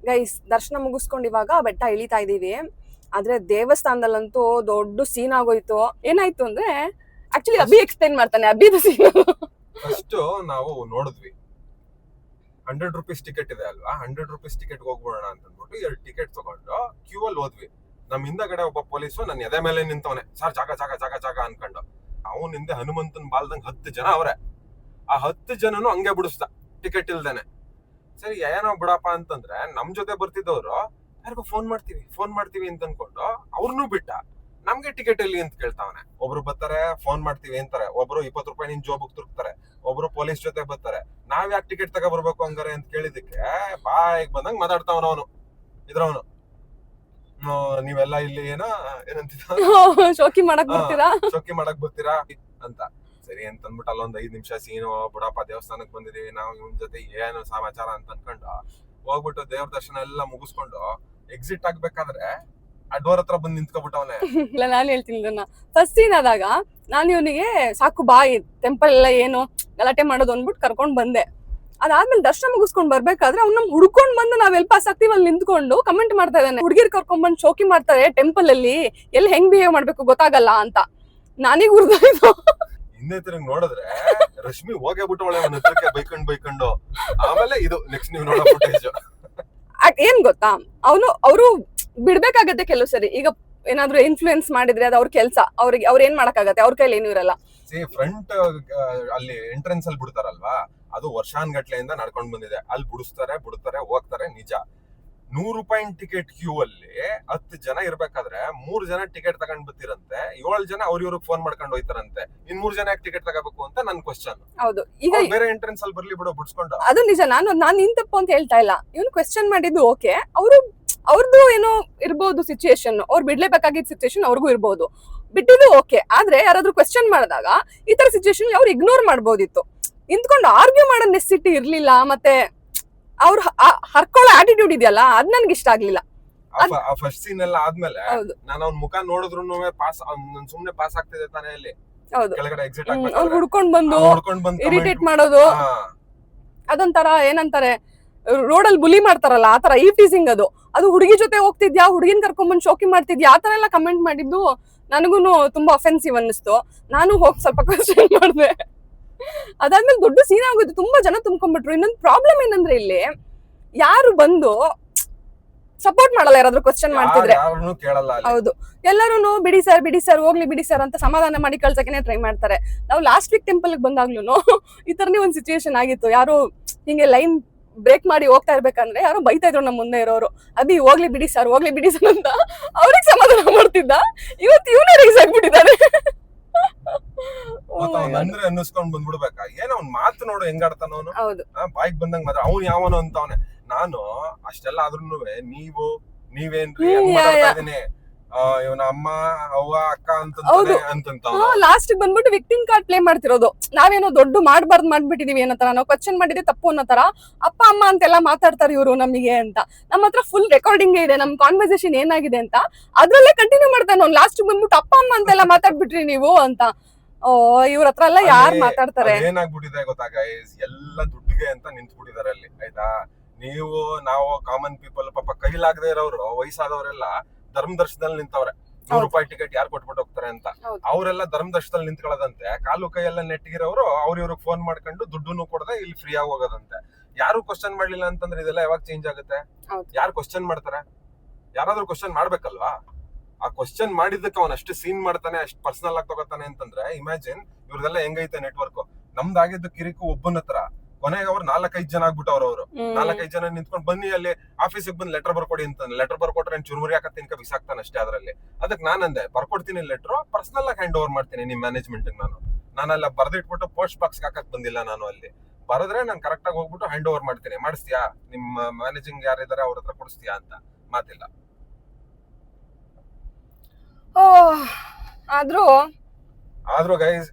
ಗೈಸ್, ದರ್ಶನ ಮುಗಿಸ್ಕೊಂಡು ಇವಾಗ ಬೆಟ್ಟ ಇಳಿತಾ ಇದೀವಿ ಆದ್ರೆ ದೇವಸ್ಥಾನದಲ್ಲಂತೂ ದೊಡ್ಡ ಸೀನ್ ಆಗೋಯ್ತು. ಏನಾಯ್ತು ಅಂದ್ರೆ ಆಕ್ಚುಲಿ ಅಬಿ ಎಕ್ಸ್ಪ್ಲೈನ್ ಮಾಡ್ತಾನೆ, ಅಭಿದು ಸೀನ್ ಫಸ್ಟ್ ನಾವು ನೋಡಿದ್ವಿ. ಹಂಡ್ರೆಡ್ ರುಪೀಸ್ ಟಿಕೆಟ್ ಇದೆ ಅಲ್ವಾ? ಹಂಡ್ರೆಡ್ ರುಪೀಸ್ ಟಿಕೆಟ್ ಹೋಗ್ಬೋಣ ಅಂತ ಅಂದ್ಬಿಟ್ಟು ಎರಡು ಟಿಕೆಟ್ ತಗೊಂಡು ಕ್ಯೂ ಅಲ್ಲಿ ಹೋದ್ವಿ. ನಮ್ ಹಿಂದಗಡೆ ಒಬ್ಬ ಪೊಲೀಸು ನನ್ನ ಎದೆ ಮೇಲೆ ನಿಂತವನೆ. ಸರ್ ಜಾಗ ಜಾಗ ಜಾಗ ಜಾಗ, ಅನ್ಕೊಂಡು. ಅವನ ಹಿಂದೆ ಹನುಮಂತನ್ ಬಾಲ್ದಂಗ್ ಹತ್ತು ಜನ ಅವ್ರೆ. ಆ ಹತ್ತು ಜನನು ಹಂಗೆ ಬಿಡಿಸ್ದ. ಟಿಕೆಟ್ ಇಲ್ದೇನೆ. ಸರಿ ಏನೋ ಬಿಡಪ್ಪ ಅಂತಂದ್ರೆ ನಮ್ ಜೊತೆ ಬರ್ತಿದ್ದವ್ರು ಯಾರಿಗೂ ಫೋನ್ ಮಾಡ್ತೀವಿ ಫೋನ್ ಮಾಡ್ತೀವಿ ಅಂತ ಅನ್ಕೊಂಡು ಅವ್ರನ್ನೂ ಬಿಟ್ಟ. ನಮ್ಗೆ ಟಿಕೆಟ್ ಎಲ್ಲಿ ಅಂತ ಕೇಳ್ತಾವನೆ. ಒಬ್ರು ಬರ್ತಾರೆ ಫೋನ್ ಮಾಡ್ತೀವಿ ಅಂತಾರೆ. ಒಬ್ರು ಇಪ್ಪತ್ತು ರೂಪಾಯಿ ನಿನ್ ಜೋಬಕ್ ತುರ್ಕ್ತಾರೆ. ಒಬ್ರು ಪೊಲೀಸ್ ಜೊತೆ ಬರ್ತಾರೆ. ನಾವ್ ಯಾಕೆ ಟಿಕೆಟ್ ತಗೋ ಬರ್ಬೇಕು ಹಂಗಾರೆ ಅಂತ ಕೇಳಿದಕ್ಕೆ ಬಾಯಿಗೆ ಬಂದಂಗ ಮಾತಾಡ್ತಾವನ ಅವನು ಇದ್ರವನು. ನೀವೆಲ್ಲ ಇಲ್ಲಿ ಏನೋ ಏನಂತಿದ್ದ? ಶೋಕಿ ಮಾಡಕ್ ಬರ್ತೀರಾ? ಶೋಕಿ ಮಾಡಕ್ ಬರ್ತೀರಾ ಅಂತ. ಸರಿ ಅಂತ ಅಂದ್ಬಿಟ್ಟು ಅಲ್ಲೊಂದ್ ಐದ್ ನಿಮಿಷ ಸೀನು, ಬುಡಪ್ಪ ದೇವಸ್ಥಾನಕ್ ಬಂದಿದೀವಿ, ನಾವು ಇವನ್ ಜೊತೆ ಏನು ಸಮಾಚಾರ ಅಂತ ಅನ್ಕೊಂಡು ಹೋಗ್ಬಿಟ್ಟು ದೇವ್ರ ದರ್ಶನ ಎಲ್ಲ ಮುಗಿಸ್ಕೊಂಡು ಎಕ್ಸಿಟ್ ಆಗ್ಬೇಕಾದ್ರೆ ಆ ಡೋರ್ ಹತ್ರ ಬಂದ್ ನಿಂತ್ಕೊಬಿಟ್ಟವನೆ. ಇಲ್ಲ, ನಾನು ಹೇಳ್ತೀನಿ ಇದನ್ನ. ಫಸ್ಟ್ ಸೀನ್ ಆದಾಗ ನಾನು ಇವನಿಗೆ ಸಾಕು ಬಾ ಟೆಂಪಲ್ ಎಲ್ಲ ಏನು ಗಲಾಟೆ ಮಾಡೋದು ಅಂದ್ಬಿಟ್ಟು ಕರ್ಕೊಂಡ್ ಬಂದೆ. ಅದಾದ್ಮೇಲೆ ದರ್ಶನ ಮುಗಿಸ್ಕೊಂಡ್ ಬರ್ಬೇಕಾದ್ರೆ ಅವ್ನ ನಮ್ ಹುಡ್ಕೊಂಡ್ ಬಂದು ನಾವ್ ಎಲ್ಪ ಪಾಸ್ ಅಲ್ಲಿ ನಿಂತ್ಕೊಂಡು ಕಮೆಂಟ್ ಮಾಡ್ತಾ ಇದ್ದಾನೆ. ಹುಡುಗಿರ್ ಕರ್ಕೊಂಡ್ ಬಂದು ಶೋಕಿ ಮಾಡ್ತಾರೆ ಟೆಂಪಲ್ ಅಲ್ಲಿ ಎಲ್ಲಿ ಹೆಂಗ್ ಬಿಹೇವ್ ಮಾಡ್ಬೇಕು ಗೊತ್ತಾಗಲ್ಲ ಅಂತ. ನಾನೀಗ ಉರ್ದಾಯ್ತು ಹಿಂದೆ ತಿರುಗಿ ನೋಡಿದ್ರೆ ರಶ್ಮಿ ಹೋಗೇ ಬಿಟ್ಟವಳೆ ಅವನ ಹತ್ರಕ್ಕೆ ಬೈಕೊಂಡು ಬೈಕೊಂಡು. ಆಮೇಲೆ ಇದು ನೆಕ್ಸ್ಟ್ ನೀವು ನೋಡೋ ಫುಟೇಜ್ ಅದ್ ಏನ್ ಗೊತ್ತಾ? ಅವನು ಅವರು ಬಿಡ್ಬೇಕಾಗತ್ತೆ ಕೆಲವು ಸರಿ. ಈಗ ಏನಾದ್ರು ಇನ್ಫ್ಲೂಯೆನ್ಸ್ ಮಾಡಿದ್ರೆ ಅದು ಅವ್ರ ಕೆಲಸ. ಅವ್ರಿಗೆ ಅವ್ರ ಏನ್ ಮಾಡಕ್ಕಾಗತ್ತೆ? ಅವ್ರ ಕೈಲಿ ಏನು ಇರಲ್ಲ. ಸಿ ಫ್ರಂಟ್ ಅಲ್ಲಿ ಎಂಟ್ರೆನ್ಸ್ ಅಲ್ಲಿ ಬಿಡ್ತಾರಲ್ವಾ? ಅದು ವರ್ಷಾನ್ಗಟ್ಲೆಯಿಂದ ನಡ್ಕೊಂಡ್ ಬಂದಿದೆ. ಅಲ್ಲಿ ಬಿಡಿಸ್ತಾರೆ ಬಿಡ್ತಾರೆ ಹೋಗ್ತಾರೆ ನಿಜ. ನೂರು ರೂಪಾಯಿ ಟಿಕೆಟ್ ಕ್ಯೂ ಅಲ್ಲಿ ಹತ್ತು ಜನ ಇರ್ಬೇಕಾದ್ರೆ ಮೂರ್ ಜನ ಟಿಕೆಟ್ ತಗೊಂಡ್ ಬಿತ್ತಿರಂತೆ ಏಳು ಜನ ಅವ್ರ ಇವ್ರಿಗೆ ಫೋನ್ ಮಾಡ್ಕೊಂಡು ಹೋಯ್ತಾರಂತೆ. ಇನ್ ಮೂರ್ ಜನ ಯಾಕೆ ಟಿಕೆಟ್ ತಗೋಬೇಕು ಅಂತ ನನ್ ಕ್ವಶನ್ ಹೌದು. ಈಗ ಬೇರೆ ಎಂಟ್ರೆನ್ಸ್ ಅಲ್ಲಿ ಬರ್ಲಿ ಬಿಡೋ ಬಿಡ್ಸ್ಕೊಂಡು. ಅದು ನಿಜ ನಾನು ನಾನು ನಿನ್ ತಪ್ಪು ಅಂತ ಹೇಳ್ತಾ ಇಲ್ಲ. ಇವನು ಕ್ವಶನ್ ಮಾಡಿದ್ದು ಓಕೆ ಅವರು ಅವ್ರದ್ದು ಏನೋ ಇರ್ಬೋದು ಸಿಚುಯೇಷನ್ ಅವ್ರು ಬಿಡ್ಲೇಬೇಕಾಗಿದ್ದ ಸಿಚುಯೇಷನ್ ಅವ್ರಿಗೂ ಇರ್ಬೋದು. ಬಿಟ್ಟಿದ್ದು ಓಕೆ ಆದ್ರೆ ಯಾರಾದ್ರೂ ಕ್ವಶನ್ ಮಾಡಿದಾಗ ಈ ತರ ಸಿಚುಯೇಷನ್ ಅವ್ರು ಇಗ್ನೋರ್ ಮಾಡ್ಬೋದಿತ್ತು. ನಿಂತ್ಕೊಂಡು ಆರ್ಗ್ಯೂ ಮಾಡೋ ನೆಸಿಟಿ ಇರ್ಲಿಲ್ಲ ಮತ್ತೆ ಅವ್ರ ಹರ್ಕೊಳ್ಳೋ ಆಟಿಟ್ಯೂಡ್ ಇದೆಯಲ್ಲ ಅದ್ ನನ್ಗೆ ಇಷ್ಟ ಆಗ್ಲಿಲ್ಲ. ಆ ಫಸ್ಟ್ ಸೀನ್ ಎಲ್ಲ ಆದ್ಮೇಲೆ ನಾನು ಅವ್ನ ಮುಖ ನೋಡಿದ್ರು ಪಾಸ್ ಸುಮ್ನೆ ಪಾಸ್ ಆಗ್ತಿದೆ ತಾನೇ ಅಲ್ಲಿ. ಹೌದು. ಕೆಳಗಡೆ ಎಕ್ಸಿಟ್ ಅವ್ರು ಹುಡ್ಕೊಂಡ್ ಬಂದು ಇರಿಟೇಟ್ ಮಾಡೋದು. ಅದೊಂಥರ ಏನಂತಾರೆ ರೋಡಲ್ಲಿ ಬುಲಿ ಮಾಡ್ತಾರಲ್ಲ ಆತರ ಈ ಟೀಸಿಂಗ್ ಅದು. ಅದು ಹುಡುಗಿ ಜೊತೆ ಹೋಗ್ತಿದ್ಯಾ ಹುಡುಗಿನ ಕರ್ಕೊಂಡ್ಬಂದು ಶೋಕಿ ಮಾಡ್ತಿದ್ಯಾ ಆತರ ಎಲ್ಲ ಕಮೆಂಟ್ ಮಾಡಿದ್ದು ನನಗೂನು ತುಂಬಾ ಅಫೆನ್ಸಿವ್ ಅನ್ನಿಸ್ತು. ನಾನು ಹೋಗಿ ಸ್ವಲ್ಪ ಕ್ವಶನ್ ಮಾಡಿದೆ. ಅದಾದ್ಮೇಲೆ ದೊಡ್ಡ ಸೀನ್ ಆಗೋಯ್ತು. ತುಂಬಾ ಜನ ತುಂಬ್ಕೊಂಡ್ಬಿಟ್ರು. ಇನ್ನೊಂದು ಪ್ರಾಬ್ಲಮ್ ಏನಂದ್ರೆ ಇಲ್ಲಿ ಯಾರು ಬಂದು ಸಪೋರ್ಟ್ ಮಾಡಲ್ಲ ಯಾರಾದ್ರು ಕ್ವಶನ್ ಮಾಡ್ತಿದ್ರೆ. ಹೌದು. ಎಲ್ಲರೂ ಬಿಡಿ ಸರ್ ಬಿಡಿ ಸರ್ ಹೋಗ್ಲಿ ಬಿಡಿ ಸರ್ ಅಂತ ಸಮಾಧಾನ ಮಾಡಿ ಕಳ್ಸಕ್ಕೆ ಟ್ರೈ ಮಾಡ್ತಾರೆ. ನಾವು ಲಾಸ್ಟ್ ವೀಕ್ ಟೆಂಪಲ್ ಬಂದಾಗ್ಲೂ ಈ ತರನೇ ಒಂದು ಸಿಚುಯೇಷನ್ ಆಗಿತ್ತು. ಯಾರು ಹಿಂಗೆ ಲೈನ್ ಬ್ರೇಕ್ ಮಾಡಿ ಹೋಗ್ತಾ ಇರ್ಬೇಕಂದ್ರೆ ಯಾರು ಬೈತಾ ಇದ್ರು ನಮ್ಮ ಮುಂದೆ ಇರೋರು. ಅಭಿ ಹೋಗ್ಲಿ ಬಿಡಿ ಸರ್ ಹೋಗ್ಲಿ ಬಿಡಿ ಸರ್ ಅಂತ. ಅವ್ರಿಗೆ ಸಮಾಧಾನ ಮಾಡ್ತಿದ್ದ. ಇವತ್ತು ಇವನೇ ರೈಸ್ ಆಗ್ಬಿಟ್ಟಿದ್ದಾರೆ. ಅವ್ನ್. ಅಂದ್ರೆ ಅನ್ನಿಸ್ಕೊಂಡ್ ಬಂದ್ಬಿಡ್ಬೇಕಾ? ಏನೋ ಅವ್ನ್ ಮಾತು ನೋಡು ಹೆಂಗಾಡ್ತಾನ ಅವನು? ಹೌದು. ಬಾಯ್ಗ್ ಬಂದಂಗ್ ಮಾತ್ರ. ಅವ್ನ್ ಯಾವನು ಅಂತವನೆ. ನಾನು ಅಷ್ಟೆಲ್ಲ ಆದ್ರೂನು ನೀವು ನೀವೇನ್ರಿ? ಹಂಗ್ ಮಾತಾಡ್ತಾ ಇದೀನಿ ಇವನ ಅಮ್ಮ ಅವ್ವ ಅಕ್ಕ ಹೌದು. ಅಂತಂತಾನೆ ಅಂತಂತ ಲಾಸ್ಟ್ ಬಂದ್ಬಿಟ್ಟು ವಿಕ್ಟಿಮ್ ಕಾರ್ಡ್ ಪ್ಲೇ ಮಾಡ್ತಿರೋದು. ನಾವೇನೋ ದೊಡ್ಡ ಮಾಡ್ಬಾರ್ದು ಮಾಡ್ಬಿಟ್ಟಿದೀವಿ ಅನ್ನೋ ನಾವು ಕ್ವಶನ್ ಮಾಡಿದ್ರೆ ತಪ್ಪು ಅನ್ನೋ ತರ ಅಪ್ಪ ಅಮ್ಮ ಅಂತೆಲ್ಲ ಮಾತಾಡ್ತಾರೆ ಇವರು ನಮಗೆ ಅಂತ. ನಮ್ಮ ಹತ್ರ ಫುಲ್ ರೆಕಾರ್ಡಿಂಗ್ ಇದೆ ನಮ್ ಕಾನ್ವರ್ಸೇಷನ್ ಏನಾಗಿದೆ ಅಂತ. ಅದ್ರಲ್ಲೇ ಕಂಟಿನ್ಯೂ ಮಾಡ್ತಾನೆ ಅವ್ನು. ಲಾಸ್ಟ್ ಬಂದ್ಬಿಟ್ಟು ಅಪ್ಪ ಅಮ್ಮ ಅಂತೆಲ್ಲ ಮಾತಾಡ್ಬಿಟ್ರಿ ನೀವು ಅಂತ. ಓ ಇವ್ರ ಹತ್ರ ಎಲ್ಲ ಯಾರ್ ಮಾತಾಡ್ತಾರೆ? ಏನಾಗ್ಬಿಟ್ಟಿದೆ ಗೊತ್ತಾ ಗೈಸ್ ಎಲ್ಲ ದುಡ್ಡಿಗೆ ಅಂತ ನಿಂತ್ಬಿಟ್ಟಿದಾರೆ ಅಲ್ಲಿ ಆಯ್ತಾ? ನೀವು ನಾವು ಕಾಮನ್ ಪೀಪಲ್ ಪಾಪ ಕೈಲಾಗದೆ ಇರೋರು ವಯಸ್ಸಾದವರೆಲ್ಲ ಧರ್ಮ ದರ್ಶನದಲ್ಲಿ ನಿಂತವ್ರೆ. ನೂರು. ರೂಪಾಯಿ ಟಿಕೆಟ್ ಯಾರು ಕೊಟ್ಬಿಟ್ಟು ಹೋಗ್ತಾರೆ ಅಂತ. ಹೌದು. ಅವರೆಲ್ಲ ಧರ್ಮ ದರ್ಶನದಲ್ಲಿ ನಿಂತ್ಕೊಳ್ಳೋದಂತೆ. ಕಾಲು ಕೈ ಎಲ್ಲ ನೆಟ್ಟಿಗಿರೋರು ಅವ್ರ ಇವ್ರಿಗೆ ಫೋನ್ ಮಾಡ್ಕೊಂಡು ದುಡ್ಡು ಕೊಡದೆ ಇಲ್ಲಿ ಫ್ರೀ ಆಗಿ ಹೋಗೋದಂತೆ. ಯಾರು ಕ್ವಶನ್ ಮಾಡ್ಲಿಲ್ಲ ಅಂತಂದ್ರೆ ಇದೆಲ್ಲ ಯಾವಾಗ ಚೇಂಜ್ ಆಗುತ್ತೆ? ಹೌದು. ಯಾರು ಕ್ವಶನ್ ಮಾಡ್ತಾರೆ? ಯಾರಾದ್ರೂ ಕ್ವಶನ್ ಮಾಡ್ಬೇಕಲ್ವಾ? ಆ ಕ್ವಶನ್ ಮಾಡಿದ್ದಕ್ಕೆ ಅವ್ನ ಅಷ್ಟು ಸೀನ್ ಮಾಡ್ತಾನೆ ಅಷ್ಟು ಪರ್ಸನಲ್ ಆಗಿ ತಗೋತಾನೆ ಅಂತಂದ್ರೆ ಇಮ್ಯಾಜಿನ್ ಇವ್ರದೆಲ್ಲ ಹೆಂಗೈತೆ ನೆಟ್ವರ್ಕ್ ನಮ್ದಾಗಿದ್ದು ಕಿರಿಕು ಒಬ್ಬನ ಹತ್ರ ಕೊನೆಗೆ ಅವ್ರು ನಾಲ್ಕೈದು ಜನ ಆಗ್ಬಿಟ್ಟವ್ರ ಅವರು. ನಾಲ್ಕೈದು ಜನ ನಿಂತ್ಕೊಂಡು ಬನ್ನಿ ಅಲ್ಲಿ ಆಫೀಸಿಗೆ ಬಂದು ಲೆಟರ್ ಬರ್ಕೊಡಿ ಅಂತ ಲೆಟರ್ ಬರ್ಕೊಟ್ರೆ ಚುರುಮುರಿ ಹಾಕತ್ತೆ ಇನ್ಕ ಬಿಸಾಕ್ತಾನೆ ಅಷ್ಟೇ ಅದ್ರಲ್ಲಿ. ಅದಕ್ಕೆ ನಾನು ಅಂದೆ ಬರ್ಕೊಡ್ತೀನಿ ಲೆಟರ್ ಪರ್ಸನಲ್ ಆಗಿ ಹ್ಯಾಂಡ್ ಓವರ್ ಮಾಡ್ತೀನಿ ನಿಮ್ ಮ್ಯಾನೇಜ್ಮೆಂಟ್ ನಾನು. ನಾನೆಲ್ಲ ಬರ್ದಿಟ್ಬಿಟ್ಟು ಪೋಸ್ಟ್ ಬಾಕ್ಸ್ ಹಾಕಕ್ ಬಂದಿಲ್ಲ ನಾನು ಅಲ್ಲಿ. ಬರದ್ರೆ ನಾನು ಕರೆಕ್ಟ್ ಆಗಿ ಹೋಗ್ಬಿಟ್ಟು ಹ್ಯಾಂಡ್ ಓವರ್ ಮಾಡ್ತೀನಿ. ಮಾಡಿಸ್ತೀಯಾ? ನಿಮ್ಮ ಮ್ಯಾನೇಜಿಂಗ್ ಯಾರಿದ್ದಾರೆ ಅವ್ರ ಹತ್ರ ಕೊಡಿಸ್ತೀಯಾ ಅಂತ. ಮಾತಿಲ್ಲ. ಆದ್ರೂ ಆದ್ರೂ ಗೈಸ್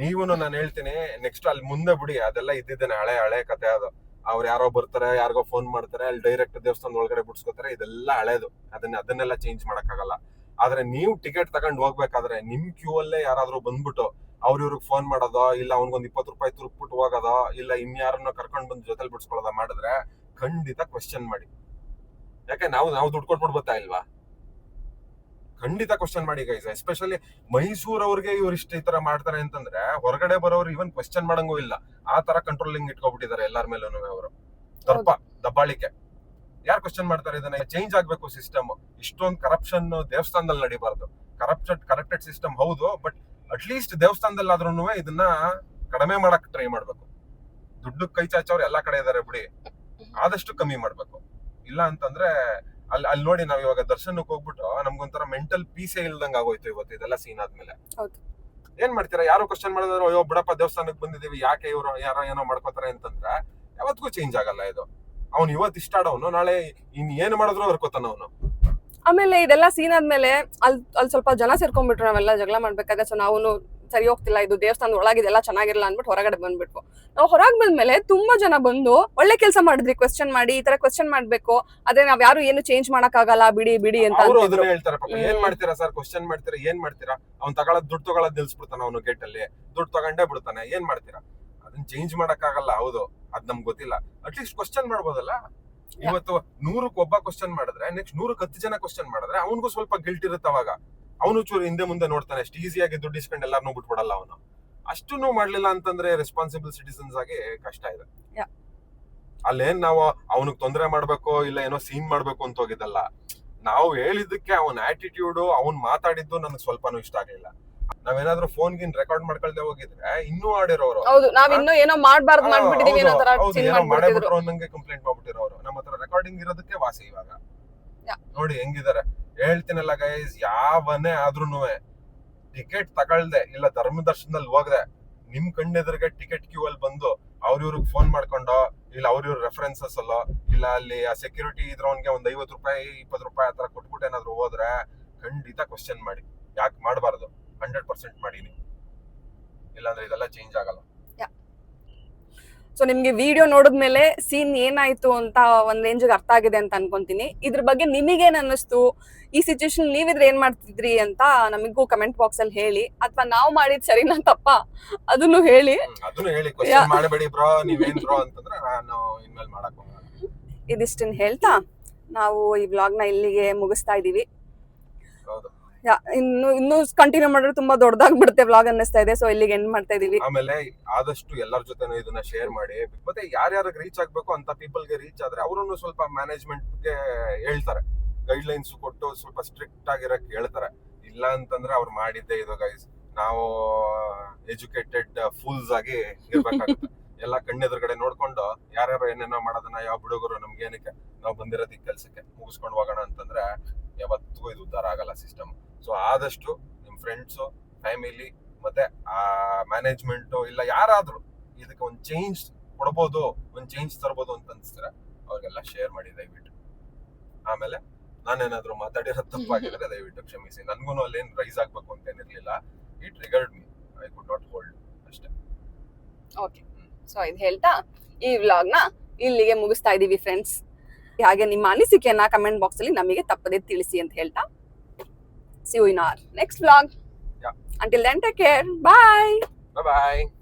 ನೀವು ನಾನು ಹೇಳ್ತೀನಿ ನೆಕ್ಸ್ಟ್ ಅಲ್ಲಿ ಮುಂದೆ ಬಿಡಿ, ಅದೆಲ್ಲ ಇದ್ದಿದ್ದೇನೆ ಹಳೆ ಹಳೆ ಕತೆ ಅದು. ಅವ್ರು ಯಾರೋ ಬರ್ತಾರೆ, ಯಾರಿಗೋ ಫೋನ್ ಮಾಡ್ತಾರೆ, ಅಲ್ಲಿ ಡೈರೆಕ್ಟ್ ದೇವಸ್ಥಾನದ ಒಳಗಡೆ ಬಿಡ್ಸ್ಕೊತಾರೆ, ಇದೆಲ್ಲ ಹಳೇದು. ಅದನ್ನ, ಅದನ್ನೆಲ್ಲ ಚೇಂಜ್ ಮಾಡಕ್ಕಾಗಲ್ಲ. ಆದ್ರೆ ನೀವು ಟಿಕೆಟ್ ತಗೊಂಡ್ ಹೋಗ್ಬೇಕಾದ್ರೆ, ನಿಮ್ ಕ್ಯೂ ಅಲ್ಲೇ ಯಾರಾದ್ರೂ ಬಂದ್ಬಿಟ್ಟು, ಅವ್ರ ಇವ್ರಿಗೆ ಫೋನ್ ಮಾಡೋದೋ, ಇಲ್ಲ ಅವ್ನಿಗೊಂದು ಇಪ್ಪತ್ತು ರೂಪಾಯಿ ತುರುಕ್ಬಿಟ್ಟು ಹೋಗೋದೋ, ಇಲ್ಲ ಇನ್ಯಾರನ್ನ ಕರ್ಕೊಂಡ್ ಬಂದು ಜೊತೆಲಿ ಬಿಡ್ಸ್ಕೊಳ್ಳೋದ ಮಾಡಿದ್ರೆ ಖಂಡಿತ ಕ್ವಶನ್ ಮಾಡಿ. ಯಾಕೆ, ನಾವು ನಾವು ದುಡ್ಡು ಕೊಟ್ಬಿಟ್ಟು ಬರ್ತಾ ಇಲ್ವಾ? ಖಂಡಿತ ಕ್ವಶನ್ ಮಾಡಿ ಗೈಸ್ ಎಸ್ಪೆಷಲಿ ಮೈಸೂರ್ ಅವ್ರಿಗೆ ಇವ್ರು ಇಷ್ಟ ಈ ತರ ಮಾಡ್ತಾರೆ ಅಂತಂದ್ರೆ ಹೊರಗಡೆ ಬರೋರು ಇವನ್ ಕ್ವಶನ್ ಮಾಡಂಗೂ ಇಲ್ಲ. ಆ ತರ ಕಂಟ್ರೋಲಿಂಗ್ ಇಟ್ಕೊಬಿಟ್ಟಿದ್ದಾರೆ ಎಲ್ಲಾರ ಮೇಲೂ ಅವರು. ದರ್ಪ ದಬ್ಬಾಳಿಕೆ. ಯಾರು ಕ್ವಶನ್ ಮಾಡ್ತಾರೆ ಇದನ್ನ? ಚೇಂಜ್ ಆಗ್ಬೇಕು ಸಿಸ್ಟಮ್ ಇಷ್ಟೊಂದು ಕರಪ್ಷನ್ ದೇವಸ್ಥಾನದಲ್ಲಿ ನಡಿಬಾರ್ದು. ಕರಪ್ಷನ್ ಕರೆಕ್ಟೆಡ್ ಸಿಸ್ಟಮ್ ಹೌದು ಬಟ್ ಅಟ್ ಲೀಸ್ಟ್ ದೇವಸ್ಥಾನದಲ್ಲಿ ಆದ್ರೂ ಇದನ್ನ ಕಡಿಮೆ ಮಾಡಕ್ ಟ್ರೈ ಮಾಡ್ಬೇಕು. ದುಡ್ಡು ಕೈ ಚಾಚವ್ರು ಎಲ್ಲಾ ಕಡೆ ಇದಾರೆ ಬಿಡಿ. ಆದಷ್ಟು ಕಮ್ಮಿ ಮಾಡ್ಬೇಕು. ಇಲ್ಲ ಅಂತಂದ್ರೆ ಅಲ್ಲಿ ಅಲ್ಲಿ ನೋಡಿ ನಾವ್ ಇವಾಗ ದರ್ಶನಕ್ಕೆ ಹೋಗ್ಬಿಟ್ಟು ನಮ್ಗೊಂಥರ ಮೆಂಟಲ್ ಪೀಸೇ ಇಲ್ದಂಗ್ ಆಗೋಯ್ತು ಇವತ್ತು ಇದೆಲ್ಲ ಸೀನ್ ಆದ್ಮೇಲೆ. ಹೌದು. ಏನ್ ಮಾಡ್ತೀರಾ? ಯಾರು ಕ್ವಶನ್ ಮಾಡಿದ್ರು ಅಯ್ಯೋ ಬಿಡಪ್ಪ ದೇವಸ್ಥಾನಕ್ಕೆ ಬಂದಿದೀವಿ ಯಾಕೆ ಇವರು ಯಾರ ಏನೋ ಮಾಡ್ಕೋತಾರೆ? ಅಂತಂದ್ರೆ ಯಾವತ್ತಿಗೂ ಚೇಂಜ್ ಆಗಲ್ಲ ಇದು. ಅವ್ನು ಇವತ್ತು ಇಷ್ಟ ಆಡೋನು ನಾಳೆ ಇನ್ ಏನ್ ಮಾಡಿದ್ರು ಬರ್ಕೋತಾನ ಅವನು. ಆಮೇಲೆ ಇದೆಲ್ಲ ಸೀನ್ ಆದ್ಮೇಲೆ ಅಲ್ಲಿ ಅಲ್ಲಿ ಸ್ವಲ್ಪ ಜನ ಸೇರ್ಕೊಂಡ್ಬಿಟ್ರು ನಾವೆಲ್ಲ ಜಗಳ ಮಾಡ್ಬೇಕಾದ್ರೆ ಸೊ ನಾವು ಸರಿ ಹೋಗ್ತಿಲ್ಲ ಇದು ದೇವಸ್ಥಾನದ ಒಳಗಿದೆಲ್ಲ ಚೆನ್ನಾಗಿರಲ್ಲ ಅಂದ್ಬಿಟ್ಟು ಹೊರಗಡೆ ಬಂದ್ಬಿಟ್ವು. ನಾವು ಹೊರಗೆ ಬಂದ್ಮೇಲೆ ತುಂಬಾ ಜನ ಬಂದು ಒಳ್ಳೆ ಕೆಲಸ ಮಾಡಿದ್ರಿ ಕ್ವಶನ್ ಮಾಡಿ ಈ ತರ ಕ್ವಶನ್ ಮಾಡ್ಬೇಕು ಅದೇ ನಾವ್ ಯಾರು ಏನು ಚೇಂಜ್ ಆಗಲ್ಲ ಬಿಡಿ ಬಿಡಿ ಅಂತ ಅವರು. ಅದನ್ನ ಹೇಳ್ತಾರೆ ಪಾಪ ಏನ್ ಮಾಡ್ತೀರಾ ಸರ್ ಕ್ವಶನ್ ಮಾಡ್ತೀರಾ ಏನ್ ಮಾಡ್ತೀರಾ? ಅವ್ನ್ ತಗೊಳದ್ ದುಡ್ಡು ತಗೊಳದ್ ನಿಲ್ಸ್ಬಿಡ್ತಾನ ಅವನು ಗೇಟ್ ಅಲ್ಲಿ. ದುಡ್ಡು ತಗೊಂಡೇ ಬಿಡ್ತಾನೆ ಏನ್ ಮಾಡ್ತೀರಾ? ಅದನ್ನ ಚೇಂಜ್ ಮಾಡಕ್ ಆಗಲ್ಲ ಹೌದು ಅದ್ ನಮ್ಗೆ ಗೊತ್ತಿಲ್ಲ. ಅಟ್ಲೀಸ್ಟ್ ಕ್ವಶನ್ ಮಾಡ್ಬೋದಲ್ಲ? ಇವತ್ತು ನೂರಕ್ಕೆ ಒಬ್ಬ ಕ್ವಶನ್ ಮಾಡಿದ್ರೆ ನೆಕ್ಸ್ಟ್ ನೂರಕ್ಕೆ ಹತ್ತು ಜನ ಕ್ವಶನ್ ಮಾಡಿದ್ರೆ ಅವನಿಗೂ ಸ್ವಲ್ಪ ಗಿಲ್ಟ್ ಇರುತ್ತೆ ಅವಾಗ. ಅವನು ಚೂರು ಹಿಂದೆ ಮುಂದೆ ನೋಡ್ತಾನೆ ಅಷ್ಟು ಈಸಿಯಾಗಿ ದುಡ್ಡು ಇಸ್ಕೊಂಡು ಎಲ್ಲಾರನ್ನೂ ಬಿಟ್ಬಿಡಲ್ಲ ಅವನು. ಅಷ್ಟನ್ನು ಮಾಡ್ಲಿಲ್ಲ ಅಂತಂದ್ರೆ ರೆಸ್ಪಾನ್ಸಿಬಲ್ ಸಿಟಿಸನ್ಸ್ ಆಗಿ ಕಷ್ಟ ಇದೆ. ಅಲ್ಲೇನ್ ನಾವು ಅವನಿಗೆ ತೊಂದರೆ ಮಾಡ್ಬೇಕು ಇಲ್ಲ ಏನೋ ಸೀನ್ ಮಾಡ್ಬೇಕು ಅಂತ ಹೋಗಿದ್ದಲ್ಲ ನಾವು ಹೇಳಿದ್ದಕ್ಕೆ ಅವನ ಆಟಿಟ್ಯೂಡ್ ಅವ್ನ್ ಮಾತಾಡಿದ್ದು ನನಗೆ ಸ್ವಲ್ಪನೂ ಇಷ್ಟ ಆಗ್ಲಿಲ್ಲ. ನಾವೇನಾದ್ರೂ ಫೋನ್ ಗಿನ್ ರೆಕಾರ್ಡ್ ಮಾಡ್ಕೊಳ್ದೆ ಹೋಗಿದ್ರೆ ಇನ್ನೂ ಆಡಿರೋರು. ಹೌದು ನಾವ್ ಇನ್ನೂ ಏನೋ ಮಾಡ್ಬಾರ್ದು ಮಾಡ್ಬಿಟ್ಟಿದೀವಿ ಅನ್ನೋ ತರ ಏನೋ ಅನ್ನಂಗೆ ಕಂಪ್ಲೇಂಟ್ ಮಾಡ್ಬಿಟ್ಟಿರೋರು. ನಮ್ಮ ಹತ್ರ ರೆಕಾರ್ಡಿಂಗ್ ಇರೋದಕ್ಕೆ ವಾಸಿ ಇವಾಗ. ನೋಡಿ ಹೆಂಗಿದಾರೆ. ಹೇಳ್ತೀನಲ್ಲ ಗೈಸ್ ಯಾವನೇ ಆದ್ರೂ ಟಿಕೆಟ್ ತಗೊಳ್ದೆ, ಇಲ್ಲ ಧರ್ಮ ದರ್ಶನದಲ್ಲಿ ಹೋಗದೆ, ನಿಮ್ ಕಣ್ಣೆದುರಿಗೆ ಟಿಕೆಟ್ ಕ್ಯೂ ಅಲ್ಲಿ ಬಂದು ಅವ್ರಿವ್ರಿಗೆ ಫೋನ್ ಮಾಡ್ಕೊಂಡು, ಇಲ್ಲ ಅವ್ರಿವ್ರ ರೆಫರೆನ್ಸಸ್ ಅಲ್ಲೋ, ಇಲ್ಲ ಅಲ್ಲಿ ಆ ಸೆಕ್ಯೂರಿಟಿ ಇದ್ರವನ್ಗೆ ಒಂದ್ ಐವತ್ತು ರೂಪಾಯಿ ಇಪ್ಪತ್ ರೂಪಾಯಿ ಆತರ ಕೊಟ್ಬಿಟ್ಟು ಏನಾದ್ರು ಹೋದ್ರೆ ಖಂಡಿತ ಕ್ವಶನ್ ಮಾಡಿ. ಯಾಕೆ ಮಾಡಬಾರ್ದು? ಹಂಡ್ರೆಡ್ ಪರ್ಸೆಂಟ್ ಮಾಡಿ ನೀವು ಇಲ್ಲಾಂದ್ರೆ ಇದೆಲ್ಲ ಚೇಂಜ್ ಆಗಲ್ಲ. ಸೊ ನಿಮ್ಗೆ ವಿಡಿಯೋ ನೋಡಿದ್ಮೇಲೆ ಸೀನ್ ಏನಾಯ್ತು ಅಂತ ಒಂದ್ ರೇಂಜ್ ಅರ್ಥ ಆಗಿದೆ ಅಂತ ಅನ್ಕೊಂತೀನಿ. ಇದ್ರ ಬಗ್ಗೆ ನಿಮಗೇನ್ ಅನ್ನಿಸ್ತು? ಈ ಸಿಚುವೇಶನ್ ನೀವಿದ್ರೆ ಏನ್ ಮಾಡ್ತಿದ್ರಿ ಅಂತ ನಮಗೂ ಕಮೆಂಟ್ ಬಾಕ್ಸ್ ಅಲ್ಲಿ ಹೇಳಿ. ಅಥವಾ ನಾವು ಮಾಡಿದ್ ಸರಿನಾ ತಪ್ಪ? ಅದನ್ನು ಹೇಳಿ. ಇದಿಷ್ಟನ್ ಹೇಳ್ತಾ. ನಾವು ಈ ವ್ಲಾಗ್ನ ಇಲ್ಲಿಗೆ ಮುಗಿಸ್ತಾ ಇದೀವಿ. ಇನ್ನು ಇನ್ನು ಕಂಟಿನ್ಯೂ ಮಾಡಿದ್ರೆ ತುಂಬಾ ದೊಡ್ಡದಾಗಿ ಬಿಡುತ್ತೆ ವ್ಲಾಗ್ ಅನ್ನಿಸ್ತಾ ಇದೆ. ಸೊ ಇಲ್ಲಿಗೆ ಎಂಡ್ ಮಾಡ್ತಾ ಇದೀವಿ. ಆಮೇಲೆ ಆದಷ್ಟು ಎಲ್ಲರ ಜೊತೆನೂ ಇದನ್ನ ಶೇರ್ ಮಾಡಿ. ಮತ್ತೆ ಯಾರ್ಯಾರಿಗೆ ರೀಚ್ ಆಗ್ಬೇಕು ಅಂತ ಪೀಪಲ್ಗೆ ರೀಚ್ ಆದ್ರೆ ಅವರನ್ನು ಸ್ವಲ್ಪ ಮ್ಯಾನೇಜ್ಮೆಂಟ್ಗೆ ಹೇಳ್ತಾರೆ. ಗೈಡ್ ಲೈನ್ಸ್ ಕೊಟ್ಟು ಸ್ವಲ್ಪ ಸ್ಟ್ರಿಕ್ಟ್ ಆಗಿರಕ್ ಹೇಳ್ತಾರೆ. ಇಲ್ಲ ಅಂತಂದ್ರೆ ಅವ್ರು ಮಾಡಿದ್ದೆ ಇದು ಗೈಸ್ ನಾವು ಎಜುಕೇಟೆಡ್ ಫೂಲ್ಸ್ ಆಗಿ ಇರ್ಬೇಕಾಗುತ್ತೆ. ಎಲ್ಲ ಕಣ್ಣೆದುರುಗಡೆ ನೋಡ್ಕೊಂಡು ಯಾರ್ಯಾರು ಏನೇನೋ ಮಾಡೋದನ್ನ ಯಾವ ಹುಡುಗರು ನಮ್ಗೆ ಏನಕ್ಕೆ? ನಾವು ಬಂದಿರೋದಿ ಕೆಲ್ಸಕ್ಕೆ. ಮುಗಿಸ್ಕೊಂಡು ಹೋಗೋಣ ಅಂತಂದ್ರೆ ಯಾವತ್ತಿಗೂ ಇದು ಉದ್ಧಾರ ಆಗಲ್ಲ ಸಿಸ್ಟಮ್ ಸೊ ಆದಷ್ಟು ನಿಮ್ ಫ್ರೆಂಡ್ಸು ಫ್ಯಾಮಿಲಿ ಮತ್ತೆ ಆ ಮ್ಯಾನೇಜ್ಮೆಂಟ್ ಇಲ್ಲ ಯಾರಾದ್ರೂ ಇದಕ್ಕೆ ಒಂದು ಚೇಂಜ್ ಕೊಡ್ಬೋದು ಒಂದು ಚೇಂಜ್ ತರ್ಬೋದು ಅಂತ ಅನ್ಸ್ತಾರೆ ಅವ್ರಿಗೆಲ್ಲ ಶೇರ್ ಮಾಡಿ ದಯವಿಟ್ಟು. ಆಮೇಲೆ ನಾನೇನಾದ್ರೂ ಮಾತಾಡಿರೋ ತಪ್ಪಾಗಿದ್ರೆ ದಯವಿಟ್ಟು ಕ್ಷಮಿಸಿ. ನನ್ಗೂ ಅಲ್ಲೇನ್ ರೈಸ್ ಆಗ್ಬೇಕು ಅಂತ ಏನಿರ್ಲಿಲ್ಲ. It regard me I could not hold ಅಷ್ಟೇ. ಓಕೆ ಸೊ ಇದು ಹೇಳ್ತಾ ಈ ವ್ಲಾಗ್ನ ಇಲ್ಲಿಗೆ ಮುಗಿಸ್ತಾ ಇದೀವಿ ಫ್ರೆಂಡ್ಸ್ ಹಾಗೆ ನಿಮ್ಮ ಅನಿಸಿಕೆಯನ್ನ ಕಮೆಂಟ್ ಬಾಕ್ಸ್ ಅಲ್ಲಿ ನಮಗೆ ತಪ್ಪದೆ ತಿಳಿಸಿ ಅಂತ ಹೇಳ್ತಾ see you in our next vlog. Yeah. Until then, take care. Bye. Bye bye.